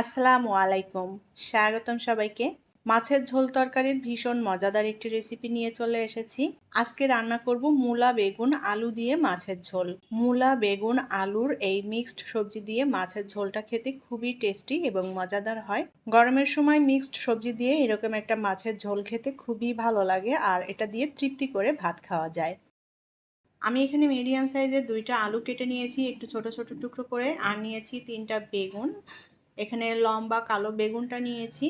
আসসালামু আলাইকুম। স্বাগতম সবাইকে। মাছের ঝোল তরকারির ভীষণ মজাদার একটি রেসিপি নিয়ে চলে এসেছি। আজকে রান্না করব মূলা, বেগুন, আলু দিয়ে মাছের ঝোল। মূলা, বেগুন, আলুর এই মিক্সড সবজি দিয়ে মাছের ঝোলটা খেতে খুবই টেস্টি এবং মজাদার হয়। গরমের সময় মিক্সড সবজি দিয়ে এরকম একটা মাছের ঝোল খেতে খুবই ভালো লাগে আর এটা দিয়ে তৃপ্তি করে ভাত খাওয়া যায়। আমি এখানে মিডিয়াম সাইজের দুইটা আলু কেটে নিয়েছি, একটু ছোট ছোট টুকরো করে। আর নিয়েছি তিনটা বেগুন এখানে লম্বা কালো বেগুনটা নিয়েছি,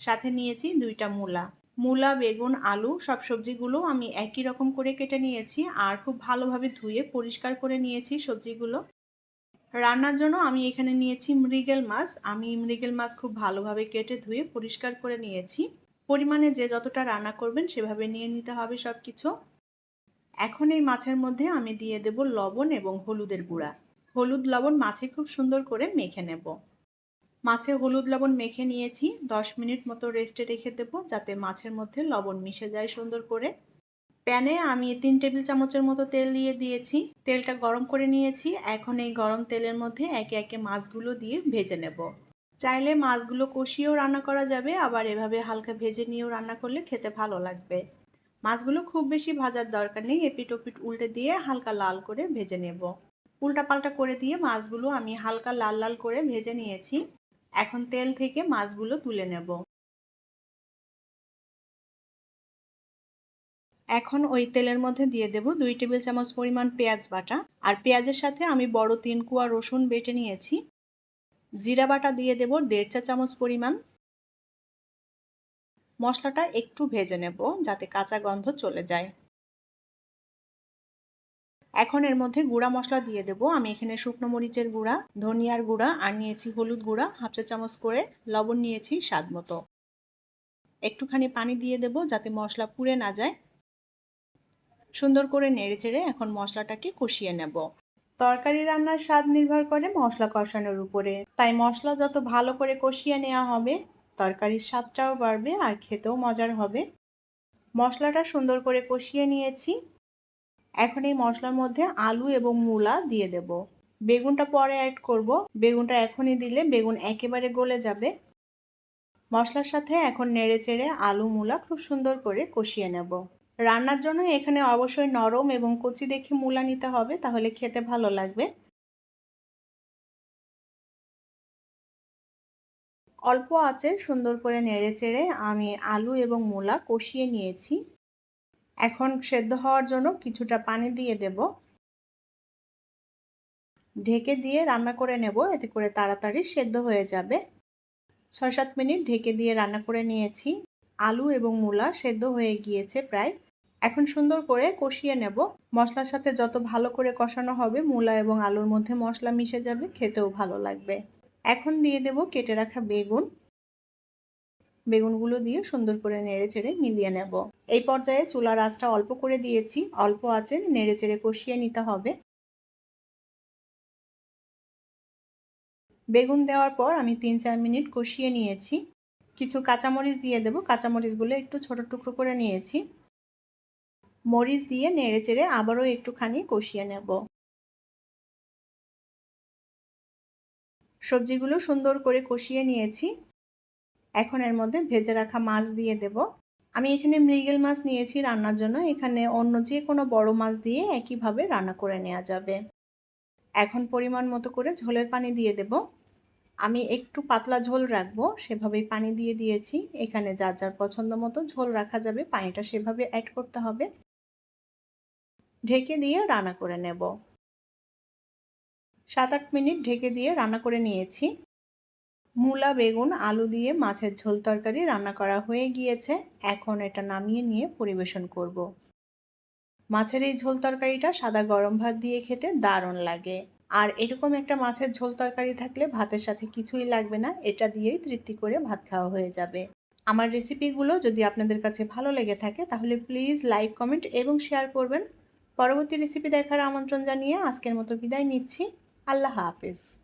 সাথে নিয়েছি দুইটা মূলা। মূলা, বেগুন, আলু সব সবজিগুলো আমি একই রকম করে কেটে নিয়েছি আর খুব ভালোভাবে ধুয়ে পরিষ্কার করে নিয়েছি সবজিগুলো। রান্নার জন্য আমি এখানে নিয়েছি মৃগেল মাছ। আমি মৃগেল মাছ খুব ভালোভাবে কেটে ধুয়ে পরিষ্কার করে নিয়েছি। পরিমাণে যে যতটা রান্না করবেন সেভাবে নিয়ে নিতে হবে সব কিছু এখন এই মাছের মধ্যে আমি দিয়ে দেব লবণ এবং হলুদের গুঁড়া। হলুদ, লবণ মাছে খুব সুন্দর করে মেখে নেব। মাছে হলুদ লবণ মেখে নিয়েছি। দশ মিনিট মতো রেস্টে রেখে দেবো যাতে মাছের মধ্যে লবণ মিশে যায় সুন্দর করে। প্যানে আমি তিন টেবিল চামচের মতো তেল দিয়ে দিয়েছি। তেলটা গরম করে নিয়েছি। এখন এই গরম তেলের মধ্যে একে একে মাছগুলো দিয়ে ভেজে নেব। চাইলে মাছগুলো কষিয়েও রান্না করা যাবে, আবার এভাবে হালকা ভেজে নিয়েও রান্না করলে খেতে ভালো লাগবে। মাছগুলো খুব বেশি ভাজার দরকার নেই, এপিট ওপিট উল্টে দিয়ে হালকা লাল করে ভেজে নেব। উল্টা পাল্টা করে দিয়ে মাছগুলো আমি হালকা লাল লাল করে ভেজে নিয়েছি। এখন তেল থেকে মাছগুলো তুলে নেব। এখন ওই তেলের মধ্যে দিয়ে দেব দুই টেবিল চামচ পরিমাণ পেঁয়াজ বাটা। আর পেঁয়াজের সাথে আমি বড় তিন কুয়া রসুন বেটে নিয়েছি। জিরা বাটা দিয়ে দেব দেড় চা চামচ পরিমাণ। মশলাটা একটু ভেজে নেব যাতে কাঁচা গন্ধ চলে যায়। এখন এর মধ্যে গুঁড়া মশলা দিয়ে দেবো। আমি এখানে শুকনো মরিচের গুঁড়া, ধনিয়ার গুঁড়া আর নিয়েছি হলুদ গুঁড়া। হাফ চা চামচ করে লবণ নিয়েছি স্বাদ মতো। একটুখানি পানি দিয়ে দেব যাতে মশলা পুড়ে না যায়। সুন্দর করে নেড়ে চেড়ে এখন মশলাটাকে কষিয়ে নেব। তরকারি রান্নার স্বাদ নির্ভর করে মশলা কষানোর উপরে। তাই মশলা যত ভালো করে কষিয়ে নেওয়া হবে, তরকারির স্বাদটাও বাড়বে আর খেতেও মজার হবে। মশলাটা সুন্দর করে কষিয়ে নিয়েছি। এখন এই মশলার মধ্যে আলু এবং মূলা দিয়ে দেব। বেগুনটা পরে অ্যাড করব। বেগুনটা এখনই দিলে বেগুন একেবারে গলে যাবে। মশলার সাথে এখন নেড়ে চেড়ে আলু মূলা খুব সুন্দর করে কষিয়ে নেব। রান্নার জন্য এখানে অবশ্যই নরম এবং কচি দেখে মূলা নিতে হবে, তাহলে খেতে ভালো লাগবে। অল্প আছে সুন্দর করে নেড়ে চেড়ে আমি আলু এবং মূলা কষিয়ে নিয়েছি। এখন সেদ্ধ হওয়ার জন্য কিছুটা পানি দিয়ে দেব। ঢেকে দিয়ে রান্না করে নেব, এতে করে তাড়াতাড়ি সেদ্ধ হয়ে যাবে। ছয় সাত মিনিট ঢেকে দিয়ে রান্না করে নিয়েছি। আলু এবং মূলা সেদ্ধ হয়ে গিয়েছে প্রায়। এখন সুন্দর করে কষিয়ে নেব। মশলার সাথে যত ভালো করে কষানো হবে, মূলা এবং আলুর মধ্যে মশলা মিশে যাবে, খেতেও ভালো লাগবে। এখন দিয়ে দেব কেটে রাখা বেগুন। বেগুনগুলো দিয়ে সুন্দর করে নেড়ে চেড়ে মিলিয়ে নেব। এই পর্যায়ে চুলার আঁচটা অল্প করে দিয়েছি। অল্প আঁচে নেড়ে চেড়ে কষিয়ে নিতে হবে। বেগুন দেওয়ার পর আমি তিন চার মিনিট কষিয়ে নিয়েছি। কিছু কাঁচামরিচ দিয়ে দেবো। কাঁচামরিচগুলো একটু ছোট টুকরো করে নিয়েছি। মরিচ দিয়ে নেড়ে চেড়ে আবারও একটুখানি কষিয়ে নেব। সবজিগুলো সুন্দর করে কষিয়ে নিয়েছি। এখন এর মধ্যে ভেজে রাখা মাছ দিয়ে দেব। আমি এখানে মৃগেল মাছ নিয়েছি রান্নার জন্য। এখানে অন্য যে কোনো বড় মাছ দিয়ে একইভাবে রান্না করে নেওয়া যাবে। এখন পরিমাণ মতো করে ঝোলের পানি দিয়ে দেব। আমি একটু পাতলা ঝোল রাখব, সেভাবেই পানি দিয়ে দিয়েছি। এখানে যার যার পছন্দ মতো ঝোল রাখা যাবে, পানিটা সেভাবে অ্যাড করতে হবে। ঢেকে দিয়ে রান্না করে নেব। সাত আট মিনিট ঢেকে দিয়ে রান্না করে নিয়েছি। মূলা, বেগুন, আলু দিয়ে মাছের ঝোল তরকারি রান্না করা হয়ে গিয়েছে। এখন এটা নামিয়ে নিয়ে পরিবেশন করব। মাছের এই ঝোল তরকারিটা সাদা গরম ভাত দিয়ে খেতে দারুণ লাগে। আর এরকম একটা মাছের ঝোল তরকারি থাকলে ভাতের সাথে কিছুই লাগবে না, এটা দিয়েই তৃপ্তি করে ভাত খাওয়া হয়ে যাবে। আমার রেসিপিগুলো যদি আপনাদের কাছে ভালো লেগে থাকে, তাহলে প্লিজ লাইক, কমেন্ট এবং শেয়ার করবেন। পরবর্তী রেসিপি দেখার আমন্ত্রণ জানিয়ে আজকের মতো বিদায় নিচ্ছি। আল্লাহ হাফিজ।